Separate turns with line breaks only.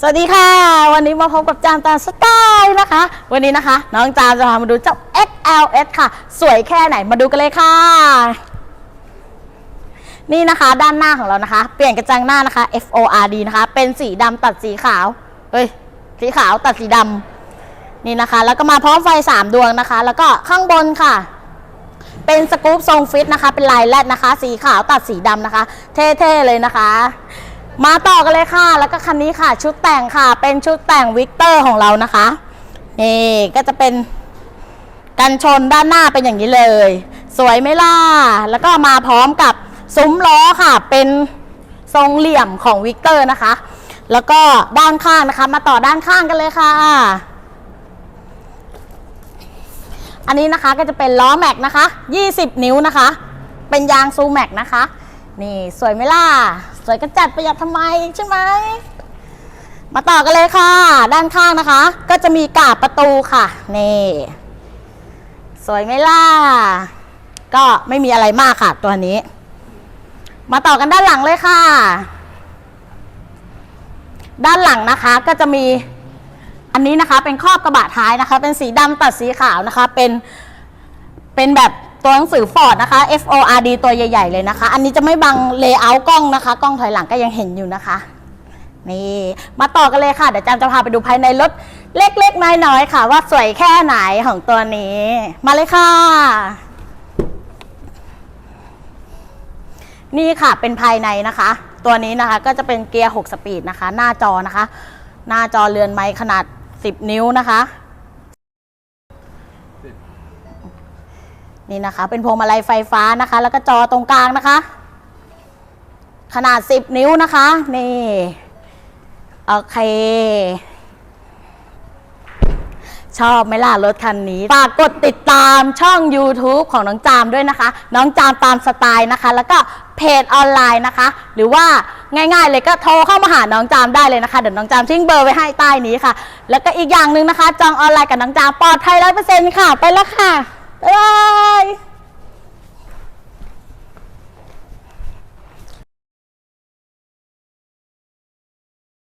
สวัสดีค่ะ วันนี้มาพบกับจามตาสไตล์นะคะ วันนี้นะคะ น้องจามจะพามาดูเจ้า XLS ค่ะ สวยแค่ไหนมาดูกันเลยค่ะ นี่นะคะด้านหน้าของเรานะคะ เปลี่ยนกระจังหน้านะคะ FORD นะคะ เป็นสีดำตัดสีขาวเฮ้ยสีขาวตัดสีดำนี่นะคะ แล้วก็มาพร้อมไฟ 3 ดวงนะคะ แล้วก็ข้างบนค่ะ เป็นสกู๊ปทรงฟิตนะคะ เป็นลายแรดนะคะ สีขาวตัดสีดำนะคะ เท่ๆเลยนะคะ มาต่อกันเลยค่ะ แล้วก็คันนี้ค่ะ ชุดแต่งค่ะ เป็นชุดแต่งวิกเตอร์ของเรานะคะ นี่ก็จะเป็นกันชนด้านหน้าเป็นอย่างนี้เลย สวยไหมล่ะ แล้วก็มาพร้อมกับซุ้มล้อค่ะ เป็นทรงเหลี่ยมของวิกเตอร์นะคะ แล้วก็ด้านข้างนะคะ มาต่อด้านข้างกันเลยค่ะ อันนี้นะคะก็จะเป็นล้อแม็กนะคะ 20 นิ้วนะคะ เป็นยางซูแม็กนะคะ นี่สวยไหมล่ะ สวยกระจัดประหยัดทำไมใช่ไหม มาต่อกันเลยค่ะ ด้านข้างนะคะ ก็จะมีกาบประตูค่ะนี่สวยไหมล่ะ ก็ไม่มีอะไรมากค่ะตัวนี้ มาต่อกันด้านหลังเลยค่ะ ด้านหลังนะคะก็จะมีอันนี้นะคะ เป็นครอบกระบะท้ายนะคะ เป็นสีดำตัดสีขาวนะคะ เป็นเป็นแบบ ตัวหนังสือฟอร์ดนะคะ F O R D ตัวใหญ่ ๆ เลยนะคะ อันนี้จะไม่บังเลเยอร์กล้องนะคะ กล้องถอยหลังก็ยังเห็นอยู่นะคะ นี่มาต่อกันเลยค่ะ เดี๋ยวจามจะพาไปดูภายในรถเล็กๆ น้อยๆค่ะ ว่าสวยแค่ไหนของตัวนี้ มาเลยค่ะ นี่ค่ะเป็นภายในนะคะ ตัวนี้นะคะก็จะเป็นเกียร์ 6 สปีดนะคะ หน้าจอนะคะ หน้าจอเรือนไม้ขนาด 10 นิ้วนะคะ นี่นะคะ เป็นพวงมาลัยไฟฟ้านะคะ แล้วก็จอตรงกลางนะคะ ขนาด 10 นิ้วนะคะ นี่โอเค ชอบไหมล่ะรถคันนี้ฝากกดติดตามช่อง YouTube ของน้องจามด้วยนะคะ น้องจามตามสไตล์นะคะ แล้วก็เพจออนไลน์นะคะ หรือว่าง่ายๆเลยก็โทรเข้ามาหาน้องจามได้เลยนะคะ เดี๋ยวน้องจามทิ้งเบอร์ไว้ให้ใต้นี้ค่ะ แล้วก็อีกอย่างหนึ่งนะคะ จองออนไลน์กับน้องจามปลอดภัยร้อยเปอร์เซ็นต์ค่ะ ไปแล้วค่ะบ๊ายบาย